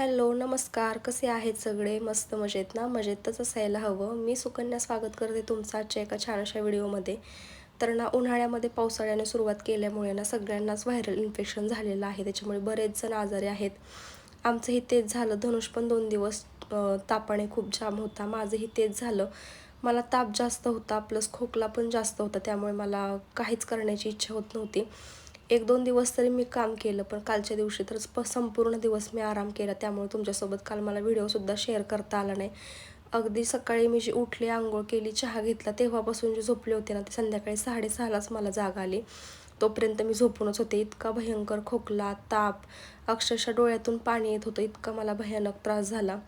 Hello नमस्कार. कसे आहेत सगळे? मस्त मजेत ना? मजेतच असायला हवं. मी सुकन्या स्वागत करते तुमचं आजच्या एका छानशा व्हिडिओमध्ये. तर ना उन्हाळ्यामध्ये पावसाळ्याने सुरुवात केल्यामुळे ना सगळ्यांनाच व्हायरल इन्फेक्शन झालेलं आहे. त्याच्यामुळे बरेच जण आजारी आहेत. आमचंही तेच झालं. धनुष पण दोन दिवस तापाने खूप जाम होता. माझंही तेच झालं. मला ताप जास्त होता प्लस खोकला पण जास्त होता. त्यामुळे मला काहीच करण्याची इच्छा होत नव्हती. एक दोन दिवस तरी मी काम केलं पण कालच्या दिवशी तर प संपूर्ण दिवस मी आराम केला. त्यामुळे तुमच्यासोबत काल मला व्हिडिओसुद्धा शेअर करता आला नाही. अगदी सकाळी मी जी उठली आंघोळ केली चहा घेतला तेव्हापासून जी झोपले होते ना ते संध्याकाळी साडेसहालाच मला जाग आली. तोपर्यंत मी झोपूनच होते. इतका भयंकर खोकला ताप अक्षरशः डोळ्यातून पाणी येत होतं. इतका मला भयानक त्रास झाला.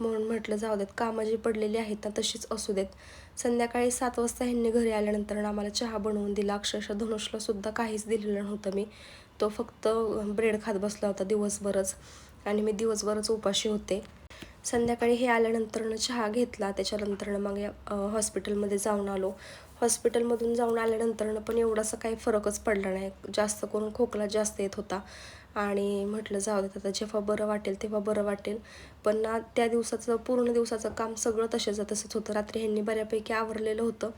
म्हणून म्हटलं जाऊ देत कामं जी पडलेली आहेत ना तशीच असू देत. संध्याकाळी सात वाजता ह्यांनी घरी आल्यानंतर आम्हाला चहा बनवून दिला. अक्षरशः धनुषला सुद्धा काहीच दिलेलं नव्हतं मी. तो फक्त ब्रेड खात बसला होता दिवसभरच आणि मी दिवसभरच उपाशी होते. संध्याकाळी हे आल्यानंतरनं चहा घेतला. त्याच्यानंतरनं मग या, हॉस्पिटलमध्ये जाऊन आलो. हॉस्पिटलमधून जाऊन आल्यानंतरनं पण एवढासा काही फरकच पडला नाही. जास्त करून खोकला जास्त येत होता. आणि म्हटलं जाऊ देत आता जेव्हा बरं वाटेल तेव्हा बरं वाटेल. पण ना त्या दिवसाचं पूर्ण दिवसाचं काम सगळं तसेच तसंच होतं. रात्री ह्यांनी बऱ्यापैकी आवरलेलं होतं.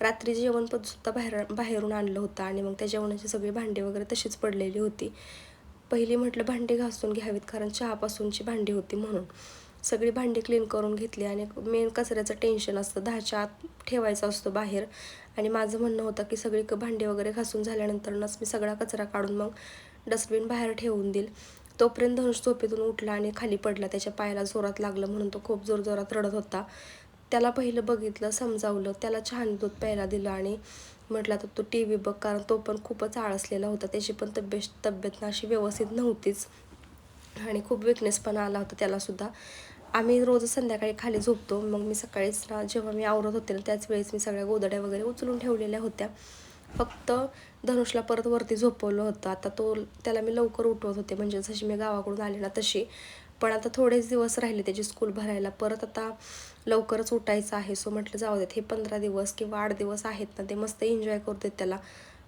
रात्री जेवण पण सुद्धा बाहेर बाहेरून आणलं होतं आणि मग त्या जेवणाची सगळी भांडी वगैरे तशीच पडलेली होती. पहिली म्हटलं भांडी घासून घ्यावीत कारण चहापासूनची भांडी होती म्हणून. सगळी भांडी क्लीन करून घेतली आणि मेन कचऱ्याचं टेन्शन असतं. दहाच्या आत ठेवायचा असतो बाहेर. आणि माझं म्हणणं होतं की सगळी क- भांडी वगैरे घासून झाल्यानंतरनंच मी सगळा कचरा काढून मग डस्टबिन बाहेर ठेवून देईल. तोपर्यंत धनुष झोपेतून उठला आणि खाली पडला. त्याच्या पायाला जोरात लागलं म्हणून तो खूप जोर जोरात रडत होता. त्याला पहिलं बघितलं समजावलं त्याला छान दूध प्यायला दिलं आणि म्हटलं तर तू टी व्ही बघ कारण तो पण खूपच आळसलेला होता. त्याची पण तब्येत तब्येत ना अशी व्यवस्थित नव्हतीच. आणि खूप विकनेस पण आला होता त्यालासुद्धा आम्ही रोज संध्याकाळी खाली झोपतो. मग मी सकाळीच ना जेव्हा मी आवरत होते ना त्याच वेळेस मी सगळ्या गोदड्या वगैरे उचलून ठेवलेल्या होत्या. फक्त धनुषला परत वरती झोपवलं होतं. आता तो त्याला मी लवकर उठवत होते. म्हणजे जशी मी गावाकडून आले ना तशी. पण आता थोडेच दिवस राहिले त्याची स्कूल भरायला. परत आता लवकरच उठायचं आहे. सो म्हटलं जाऊ देत हे पंधरा दिवस किंवा आठ दिवस आहेत ना ते मस्त एन्जॉय करू देत त्याला.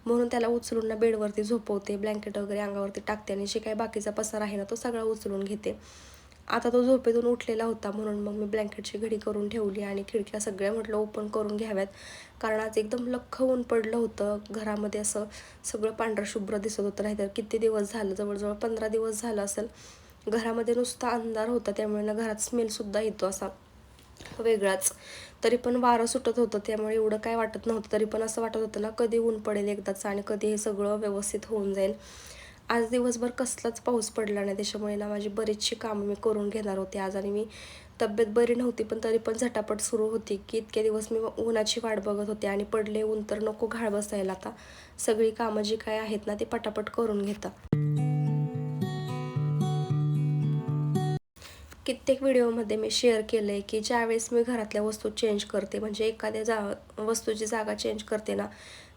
म्हणून त्याला उचलून ना बेडवरती झोपवते. ब्लँकेट वगैरे अंगावरती टाकते आणि जे काही बाकीचा पसार आहे ना तो सगळा उचलून घेते. आता तो झोपेतून उठलेला होता म्हणून मग मी ब्लँकेटची घडी करून ठेवली आणि खिडक्या सगळ्या म्हटलं ओपन करून घ्याव्यात. कारण आज एकदम लख्ख ऊन पडलं होतं. घरामध्ये असं सगळं पांढरं शुभ्र दिसत होतं. नाहीतर किती दिवस झालं? जवळजवळ पंधरा दिवस झालं असेल. घरामध्ये नुसता अंधार होता. त्यामुळे ना घरात स्मेलसुद्धा येतो असा वेगळाच. तरी पण वारं सुटत होतं. त्यामुळे एवढं काय वाटत नव्हतं. तरी पण असं वाटत होतं ना कधी ऊन पडेल एकदाच आणि कधी हे सगळं व्यवस्थित होऊन जाईल. आज दिवसभर कसलाच पाऊस पडला नाही. त्याच्यामुळे ना माझी बरीचशी कामं मी करून घेणार होते. आज आणि मी तब्येत बरी नव्हती पण तरी पण झटापट सुरू होती की इतके दिवस मी उन्हाची वाट बघत होते आणि पडले ऊन तर नको घाळ बसायला आता. सगळी कामं जी काय आहेत ना ती पटापट करून घेतात कित्येक व्हिडिओमध्ये मी शेअर केलं आहे की ज्यावेळेस मी घरातल्या वस्तू चेंज करते म्हणजे एखाद्या जा वस्तूची जागा चेंज करते ना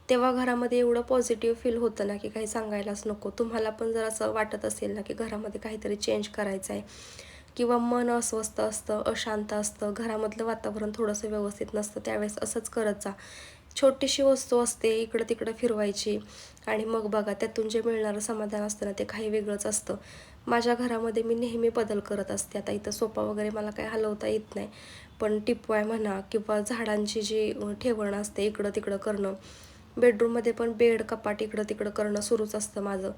तेव्हा घरामध्ये एवढं पॉझिटिव्ह फील होतं ना की काही सांगायलाच नको. तुम्हाला पण जर असं वाटत असेल ना की घरामध्ये काहीतरी चेंज करायचं आहे किंवा मन अस्वस्थ असतं अशांत असतं घरामधलं वातावरण थोडंसं व्यवस्थित नसतं त्यावेळेस असंच करत जा. छोटीशी वस्तू असते इकडं तिकडं फिरवायची आणि मग बघा त्यातून जे मिळणारं समाधान असतं ना ते काही वेगळंच असतं. माझ्या घरामध्ये मी नेहमी बदल करत असते. आता इथं सोपा वगैरे मला काही हलवता येत नाही पण टिपवाय म्हणा किंवा झाडांची जी ठेवण असते इकडं तिकडं करणं बेडरूममध्ये पण बेड कपाट इकडं तिकडं करणं सुरूच असतं माझं.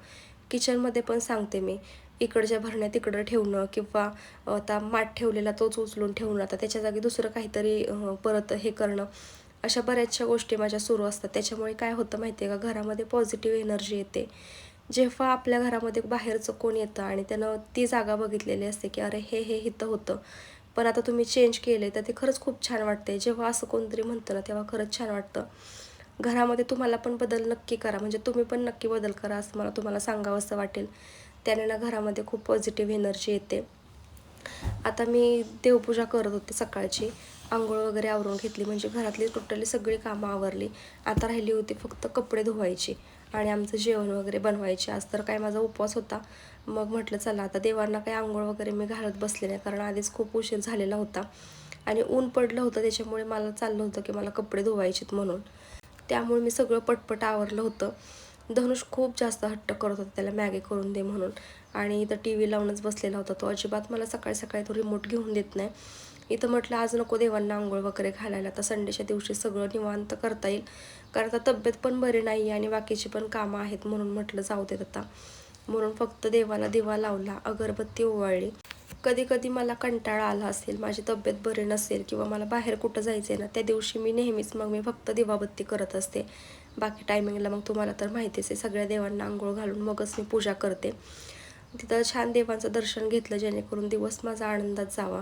किचनमध्ये पण सांगते मी इकडच्या भरण्या तिकडं ठेवणं किंवा आता माठ ठेवलेला तोच उचलून ठेवणं आता त्याच्या जागी दुसरं काहीतरी परत हे करणं अशा बऱ्याचशा गोष्टी माझ्या सुरू असतात. त्याच्यामुळे काय होतं माहिती आहे का घरामध्ये पॉझिटिव्ह एनर्जी येते. जेव्हा आपल्या घरामध्ये बाहेरचं कोण येतं आणि त्यानं ती जागा बघितलेली असते की अरे हे हे इथं होतं पण आता तुम्ही चेंज केले तर ते खरंच खूप छान वाटते जेव्हा असं कोणतरी म्हणतं ना तेव्हा खरंच छान वाटतं. घरामध्ये तुम्हाला पण बदल नक्की करा. म्हणजे तुम्ही पण नक्की बदल करा असं मला तुम्हाला सांगावंसं वाटेल. त्याने ना घरामध्ये खूप पॉझिटिव्ह एनर्जी येते. आता मी देवपूजा करत होते सकाळची. आंघोळ वगैरे आवरून घेतली. म्हणजे घरातली टोटली सगळी कामं आवरली. आता राहिली होती फक्त कपडे धुवायची आणि आमचं जेवण वगैरे बनवायचे. आज तर काय माझा उपवास होता. मग म्हटलं चला आता देवांना काही आंघोळ वगैरे मी घालत बसले नाही. कारण आधीच खूप उशीर झालेला होता. आणि ऊन पडलं होतं. त्याच्यामुळे मला चाललं होतं की मला कपडे धुवायचेत म्हणून. त्यामुळे मी सगळं पटपट आवरलं होतं. धनुष खूप जास्त हट्ट करत होता त्याला मॅगी करून दे म्हणून. आणि इथं टी व्ही लावूनच बसलेला होता तो. अजिबात मला सकाळी सकाळी तो रिमोट घेऊन देत नाही. इथं म्हटलं आज नको देवांना आंघोळ वगैरे घालायला. तर संडेच्या दिवशी सगळं निवांत करता येईल. कारण आता तब्येत पण बरी नाही आणि बाकीची पण कामं आहेत म्हणून म्हटलं जाऊ देत आता. म्हणून फक्त देवाला दिवा लावला. अगरबत्ती ओवाळली. कधी कधी मला कंटाळा आला असेल माझी तब्येत बरी नसेल किंवा मला बाहेर कुठं जायचं आहे ना त्या दिवशी मी नेहमीच मग मी फक्त दिवाबत्ती करत असते. बाकी टायमिंगला मग तुम्हाला तर माहितीच आहे सगळ्या देवांना आंघोळ घालून मगच मी पूजा करते. तिथं छान देवांचं दर्शन घेतलं जेणेकरून दिवस माझा आनंदात जावा.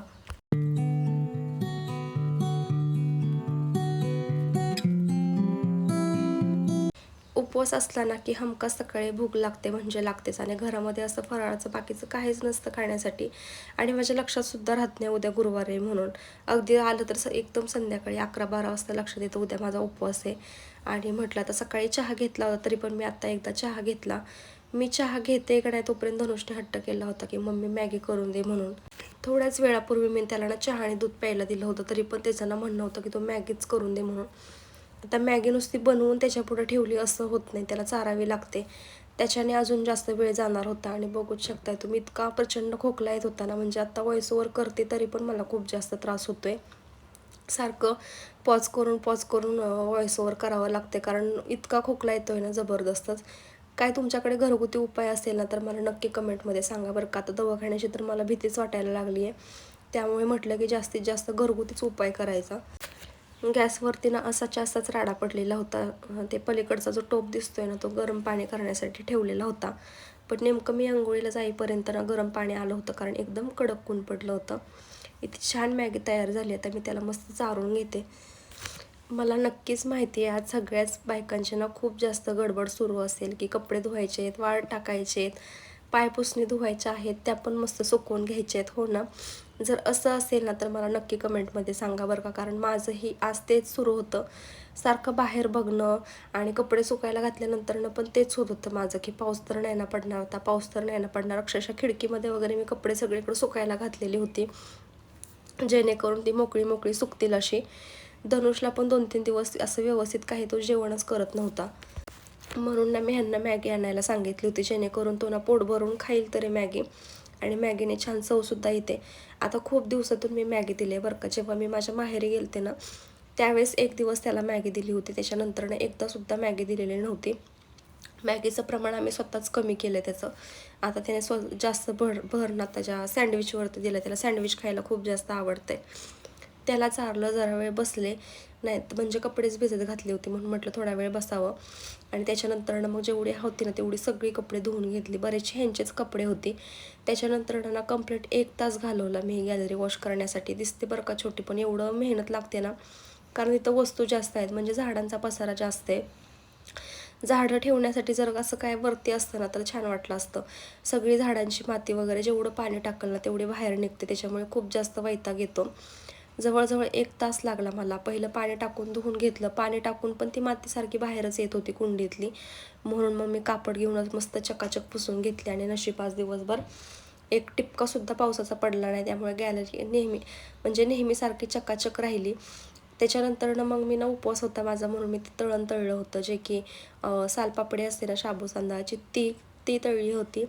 उपवास असला ना की हमका सकाळी भूक लागते म्हणजे लागतेच. आणि घरामध्ये असं फराळाचं बाकीचं काहीच नसतं खाण्यासाठी. आणि माझ्या लक्षात सुद्धा राहत नाही उद्या गुरुवारी म्हणून. अगदी आलं तर स- एकदम संध्याकाळी अकरा बारा वाजता लक्षात येतं उद्या माझा उपवास आहे. आणि म्हटलं आता सकाळी चहा घेतला होता तरी पण मी आत्ता एकदा चहा घेतला. मी चहा घेते का नाही तोपर्यंत धनुषने हट्ट केला होता की मम्मी मॅगी करून दे म्हणून. थोड्याच वेळापूर्वी मी त्याला ना चहा आणि दूध प्यायला दिलं होतं तरी पण त्याचं ना म्हणणं होतं की तो मॅगीच करून दे म्हणून. आता मॅगी नुसती बनवून त्याच्यापुढं ठेवली असं होत नाही. त्याला चारावी लागते. त्याच्याने अजून जास्त वेळ जाणार होता. आणि बघूच शकताय तुम्ही इतका प्रचंड खोकला येत होता ना. म्हणजे आत्ता व्हॉइस ओव्हर करते तरी पण मला खूप जास्त त्रास होतोय. सारखं पॉज करून पॉज करून व्हॉइस ओव्हर करावं लागते. कारण इतका खोकला येतोय ना जबरदस्तच. काय तुमच्याकडे घरगुती उपाय असेल ना तर मला नक्की कमेंटमध्ये सांगा बरं का. आता दवाखान्याची तर मला भीतीच वाटायला लागली आहे त्यामुळे म्हटलं की जास्तीत जास्त घरगुतीच उपाय करायचा. गॅसवरती ना असाच्या असाच राडा पडलेला होता. ते पलीकडचा जो टोप दिसतोय ना तो गरम पाणी करण्यासाठी ठेवलेला होता. पण नेमकं मी आंघोळीला जाईपर्यंत ना गरम पाणी आलं होतं कारण एकदम कडक ऊन पडलं होतं. इतकी छान मॅगी तयार झाली आता मी त्याला मस्त चारून घेते. मला नक्कीच माहिती आहे आज सगळ्याच बायकांची ना खूप जास्त गडबड सुरू असेल की कपडे धुवायचे आहेत वाळ टाकायचे आहेत पायपुसणी धुवायच्या आहेत त्या पण मस्त सुकवून घ्यायच्या आहेत हो ना? जर असं असेल ना तर मला नक्की कमेंटमध्ये सांगा बरं का. कारण माझंही आज तेच सुरू होतं. सारखं बाहेर बघणं आणि कपडे सुकायला घातल्यानंतरनं पण तेच होत होतं माझं की पाऊस तर नाही ना पडणार होता. पाऊस तर नाही ना पडणार. अक्षरशः खिडकीमध्ये वगैरे मी कपडे सगळीकडे सुकायला घातलेली होती. जेणेकरून ती मोकळी मोकळी सुकतील अशी. धनुषला पण दोन तीन दिवस असं व्यवस्थित काही तो जेवणच करत नव्हता. म्हणून ना मी ह्यांना मॅगी आणायला सांगितली होती जेणेकरून तो ना पोट भरून खाईल तरी मॅगी. आणि मॅगीने छान चवसुद्धा येते. आता खूप दिवसातून मी मॅगी दिली आहे बरं का. जेव्हा मी माझ्या माहेरी गेलते ना त्यावेळेस एक दिवस त्याला मॅगी दिली होती. त्याच्यानंतरनं एकदासुद्धा मॅगी दिलेली नव्हती. मॅगीचं प्रमाण आम्ही स्वतःच कमी केलं त्याचं. आता त्याने स्व जास्त भर भर आता त्याच्या सँडविचवरती दिलं त्याला सँडविच खायला खूप जास्त आवडते त्याला चारलं जरा वेळ बसले. नाही म्हणजे कपडेच भिजत घातले होते म्हणून म्हटलं थोडा वेळ बसावं. आणि त्याच्यानंतरनं मग जेवढी होती ना तेवढी सगळी कपडे धुवून घेतली. बरेचसे ह्यांचेच कपडे होते. त्याच्यानंतरनं ना कंप्लीट एक तास घालवला मी गॅलरी वॉश करण्यासाठी. दिसते बरं का छोटी पण एवढं मेहनत लागते ना. कारण इथं वस्तू जास्त आहेत. म्हणजे झाडांचा पसारा जास्त आहे. झाडं ठेवण्यासाठी जर असं काय वरती असतं ना तर छान वाटलं असतं. सगळी झाडांची माती वगैरे जेवढं पाणी टाकलं ना तेवढी बाहेर निघते. त्याच्यामुळे खूप जास्त वैताग येतो. जवळजवळ एक तास लागला मला. पहिलं पाणी टाकून धुवून घेतलं. पाणी टाकून पण ती मातीसारखी बाहेरच येत होती कुंडीतली. म्हणून मग मी कापड घेऊनच मस्त चकाचक पुसून घेतली आणि नशिबाच दिवसभर एक टिपकासुद्धा पावसाचा पडला नाही. त्यामुळे गॅलरी नेहमी म्हणजे नेहमीसारखी चकाचक राहिली. त्याच्यानंतरनं मग मी ना उपवास होता माझा म्हणून मी ते तळण तळलं होतं. जे की सालपापडी असते ना शाबू तांदळाची ती ती तळली होती.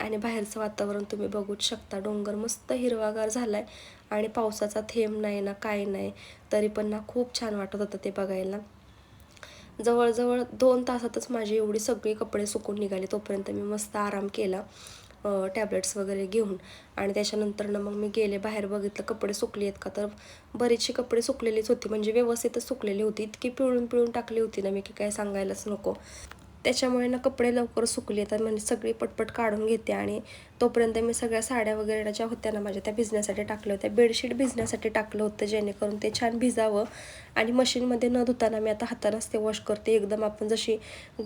आणि बाहेरचं वातावरण तुम्ही बघूच शकता. डोंगर मस्त हिरवागार झालाय आणि पावसाचा थेंब नाही ना काय नाही तरी पण ना खूप छान वाटत होतं ते बघायला. जवळजवळ दोन तासातच माझी एवढी सगळी कपडे सुकून निघाले तोपर्यंत मी मस्त आराम केला टॅबलेट्स वगैरे घेऊन. आणि त्याच्यानंतरनं मग मी गेले बाहेर बघितलं कपडे सुकले आहेत का? तर बरीचशी कपडे सुकलेलीच होती म्हणजे व्यवस्थितच सुकलेली होती. इतकी पिळून पिळून टाकली होती ना मी की काय सांगायलाच नको. त्याच्यामुळे ना कपडे लवकर सुकले तर म्हणजे सगळी पटपट काढून घेते आणि तोपर्यंत मी सगळ्या साड्या वगैरे ज्या होत्या ना माझ्या त्या भिजण्यासाठी टाकल्या होत्या. बेडशीट भिजण्यासाठी टाकलं होतं जेणेकरून ते छान भिजावं. आणि मशीनमध्ये न धुताना मी आता हातानंच ते वॉश करते. एकदम आपण जशी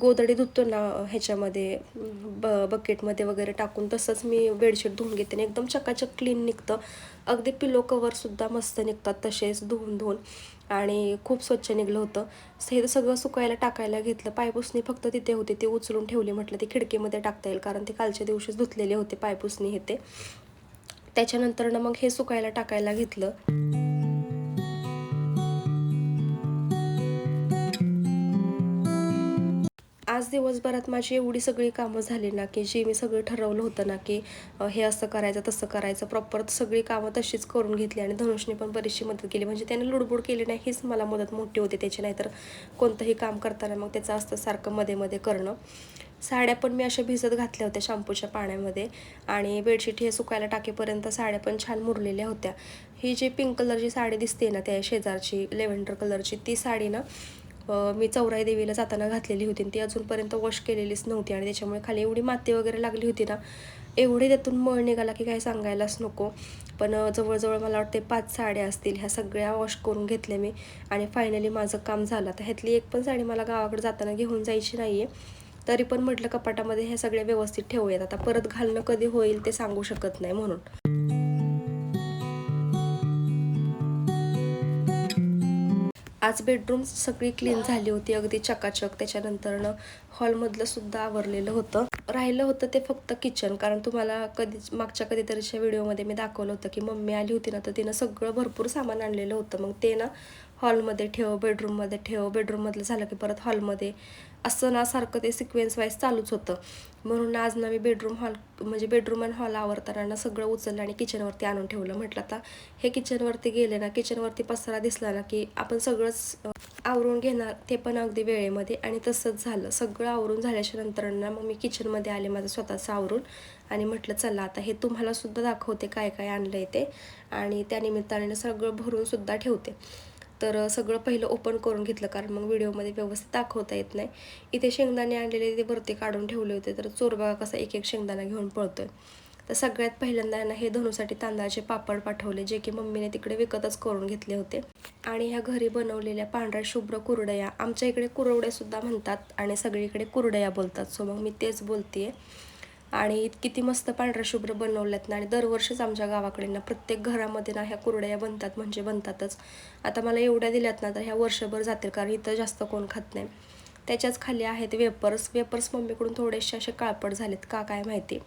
गोदडी धुतो ना ह्याच्यामध्ये ब बकेटमध्ये वगैरे टाकून तसंच मी बेडशीट धुवून घेते. आणि एकदम चकाचक क्लीन निघतं. अगदी पिलो कवरसुद्धा मस्त निघतात तसेच धुवून धुवून आणि खूप स्वच्छ निघलं होतं. हे सगळं सुकायला टाकायला घेतलं. पायपुसणी फक्त तिथे होती. ते उचलून ठेवली म्हटलं ते खिडकीमध्ये टाकता येईल कारण ते कालच्या दिवशीच धुतलेले होते पायपुसणी हे ते. त्याच्यानंतरनं मग हे सुकायला टाकायला घेतलं. आज दिवसभरात माझी एवढी सगळी कामं झाली ना की जे मी सगळं ठरवलं होतं ना की हे असं करायचं तसं करायचं प्रॉपर सगळी कामं तशीच करून घेतली आणि धनुषने पण बरीचशी मदत केली. म्हणजे त्याने लुडबुड केली नाही हीच मला मदत मोठी होती त्याची. नाहीतर कोणतंही काम करताना मग त्याचं असतं सारखं मध्ये मध्ये करणं. साड्या पण मी अशा भिजत घातल्या होत्या शॅम्पूच्या पाण्यामध्ये आणि बेडशीट हे सुकायला टाकेपर्यंत साड्या पण छान मुरलेल्या होत्या. ही जी पिंक कलरची साडी दिसते ना त्या शेजारची लेव्हेंडर कलरची ती साडी ना मी चौराई देवीला जाताना घातलेली होती ती अजूनपर्यंत वॉश केलेलीच नव्हती आणि त्याच्यामुळे खाली एवढी माती वगैरे लागली होती ना एवढी त्यातून मळ निघाला की काही सांगायलाच नको. पण जवळजवळ मला वाटते पाच साड्या असतील ह्या सगळ्या वॉश करून घेतल्या मी आणि फायनली माझं काम झालं. तर ह्यातली एक पण साडी मला गावाकडे जाताना घेऊन जायची नाही आहे तरी पण म्हटलं कपाटामध्ये ह्या सगळ्या व्यवस्थित ठेवूयात. आता परत घालणं कधी होईल ते सांगू शकत नाही म्हणून. आज बेडरूम सगळी क्लीन झाली होती अगदी चकाचक. त्याच्यानंतरनं हॉलमधलं सुद्धा आवरलेलं होतं. राहिलं होतं ते फक्त किचन कारण तुम्हाला कधी मागच्या कधीतरीच्या व्हिडिओमध्ये मी दाखवलं होतं की मम्मी आली होती ना तर तिनं सगळं भरपूर सामान आणलेलं होतं. मग ते ना हॉलमध्ये ठेव बेडरूममध्ये ठेव बेडरूममधलं झालं की परत हॉलमध्ये. असं ना सारखं ते सिक्वेन्स वाईज चालूच होतं. म्हणून आज ना मी बेडरूम हॉल म्हणजे बेडरूम आणि हॉल आवरताना ना सगळं उचललं आणि किचनवरती आणून ठेवलं. म्हटलं आता हे किचनवरती गेले ना किचनवरती पसारा दिसला ना की आपण सगळंच आवरून घेणार ते पण अगदी वेळेमध्ये आणि तसंच झालं. सगळं आवरून झाल्याच्यानंतर ना मग मी किचनमध्ये आले माझं स्वतःचं आवरून आणि म्हटलं चला आता हे तुम्हाला सुद्धा दाखवते काय काय आणलं आहे ते. आणि त्यानिमित्ताने सगळं भरून सुद्धा ठेवते. तर सगळं पहिलं ओपन करून घेतलं. कारण मग व्हिडिओमध्ये व्यवस्थित दाखवता येत नाही. इथे शेंगदाणे आणलेले ते वरती काढून ठेवले होते. तर चोर बघा कसा एक एक शेंगदाणा घेऊन पळतोय. तर सगळ्यात पहिल्यांदा ना हे धनुसाठी तांदळाचे पापड पाठवले जे की मम्मीने तिकडे विकतच करून घेतले होते. आणि ह्या घरी बनवलेल्या पांढऱ्या शुभ्र कुरडया आमच्या इकडे कुरवड्यासुद्धा म्हणतात आणि सगळीकडे कुरडया बोलतात. सो मग मी तेच बोलते आहे आणि किती मस्त पांढऱ्या शुभ्र बनवल्यात ना. आणि दरवर्षीच आमच्या गावाकडे ना प्रत्येक घरामध्ये ना ह्या कुरड्या बनतात म्हणजे बनतातच. आता मला एवढ्या दिल्यात ना तर ह्या वर्षभर जातील कारण इथं जास्त कोण खात नाही. त्याच्याच खाली आहेत वेपर्स. वेपर्स मम्मीकडून थोडेसे असे काळपट झालेत. का काय माहिती.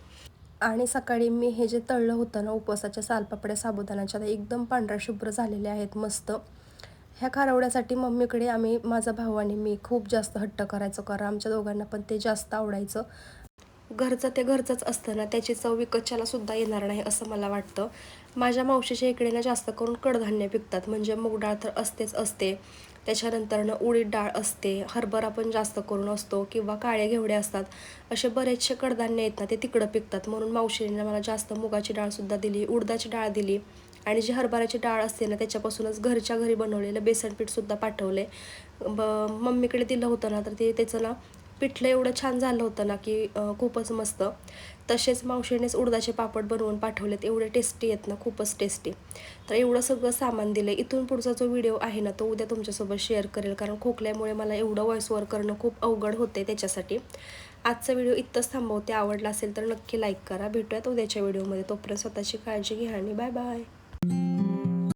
आणि सकाळी मी हे जे तळलं होतं ना उपवासाच्या सालपापड्या साबुदाण्याच्या एकदम पांढऱ्या शुभ्र झालेल्या आहेत मस्त. ह्या खारवड्यासाठी मम्मीकडे आम्ही माझा भाऊ आणि मी खूप जास्त हट्ट करायचो. कारण आमच्या दोघांना पण ते जास्त आवडायचं. घरचं ते घरचंच असतं ना त्याची चव विकतच्याला सुद्धा येणार नाही असं मला वाटतं. माझ्या मावशीच्या इकडे ना जास्त करून कडधान्य पिकतात म्हणजे मूग डाळ तर असतेच असते. त्याच्यानंतरनं उडीद डाळ असते हरभरा पण जास्त करून असतो किंवा काळे घेवडे असतात. असे बरेचसे कडधान्य आहेत ना ते तिकडं पिकतात. म्हणून मावशीने मला जास्त मुगाची डाळसुद्धा दिली उडदाची डाळ दिली. आणि जी हरभऱ्याची डाळ असते ना त्याच्यापासूनच घरच्या घरी बनवलेलं बेसनपीठसुद्धा पाठवले. ब मम्मीकडे दिलं होतं ना तर ते त्याचं ना पिठलं एवढं छान झालं होतं ना की खूपच मस्त. तसेच मावशीनेच उडदाचे पापड बनवून पाठवलेत. एवढे टेस्टी आहेत ना खूपच टेस्टी तर एवढं सगळं सामान दिलं इथून पुढचा जो व्हिडिओ आहे ना तो उद्या तुमच्यासोबत शेअर करेल. कारण खोकल्यामुळे मला एवढं व्हॉइस ओवर करणं खूप अवघड होते त्याच्यासाठी. आजचा व्हिडिओ इथंच थांबवते. आवडला असेल तर नक्की लाईक करा. भेटूयात उद्याच्या व्हिडिओमध्ये तोपर्यंत स्वतःची काळजी घ्या आणि बाय बाय